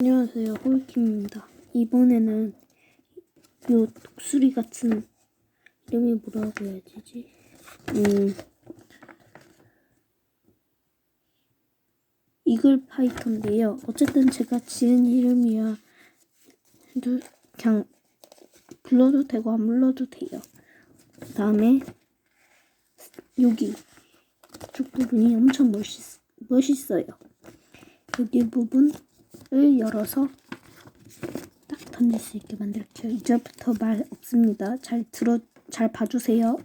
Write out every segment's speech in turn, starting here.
안녕하세요, 홀킴입니다. 이번에는 요 독수리 같은 이름이 뭐라고 해야 되지? 음, 이글 파이터인데요. 어쨌든 제가 지은 이름이야. 그냥 불러도 되고 안 불러도 돼요. 그 다음에 여기 이쪽 부분이 엄청 멋있, 멋있어요. 여기 부분 을 열어서 딱 던질 수 있게 만들게요. 이제부터 말 없습니다. 잘 들어, 잘 봐주세요.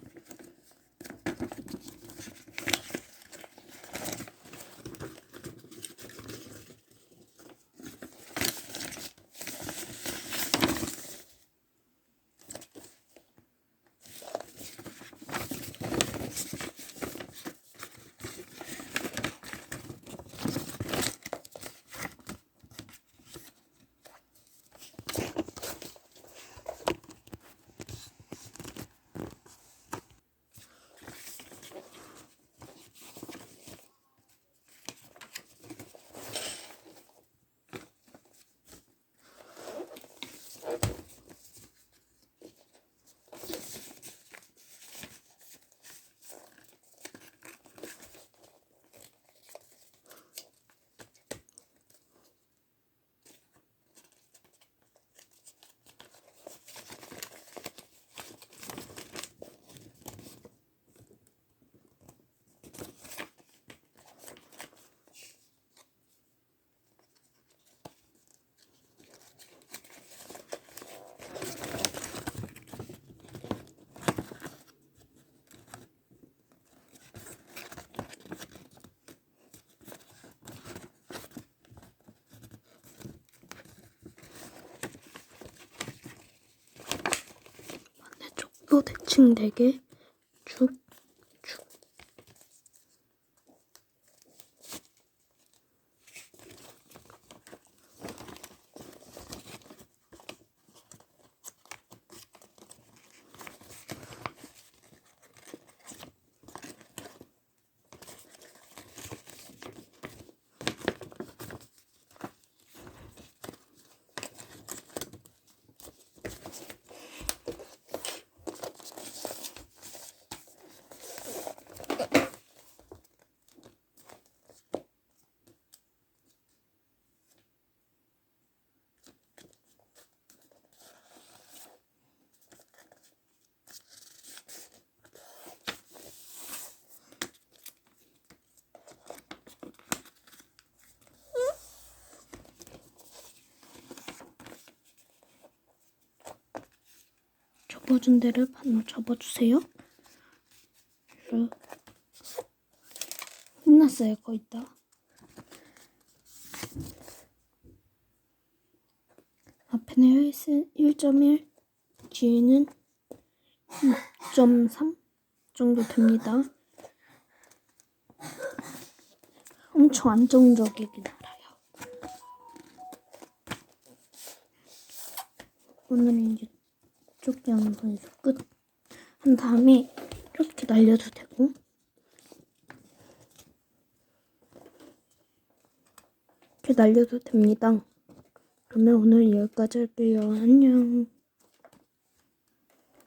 대칭 되게 접어준 데를 반으로 접어주세요. 쭉. 끝났어요, 거의 다. 앞에는 1.1, 뒤에는 2.3 정도 됩니다. 엄청 안정적이게 날아요. 오늘은 이제 이쪽 양손에서 끝. 한 다음에 이렇게 날려도 되고. 이렇게 날려도 됩니다. 그러면 오늘 여기까지 할게요. 안녕.